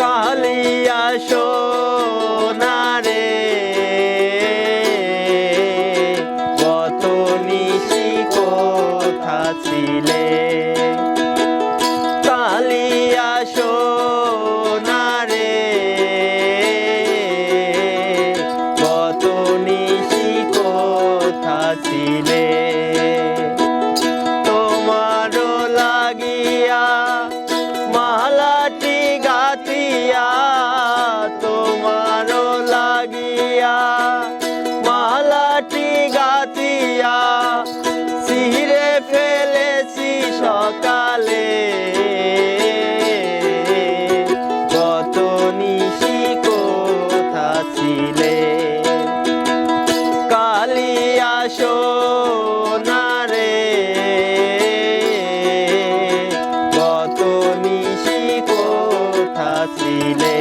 কালিয়া সোনারে কত নিশি কথা ছিলে? ছিলে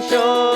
কোথা ছিলে কালিয়া সো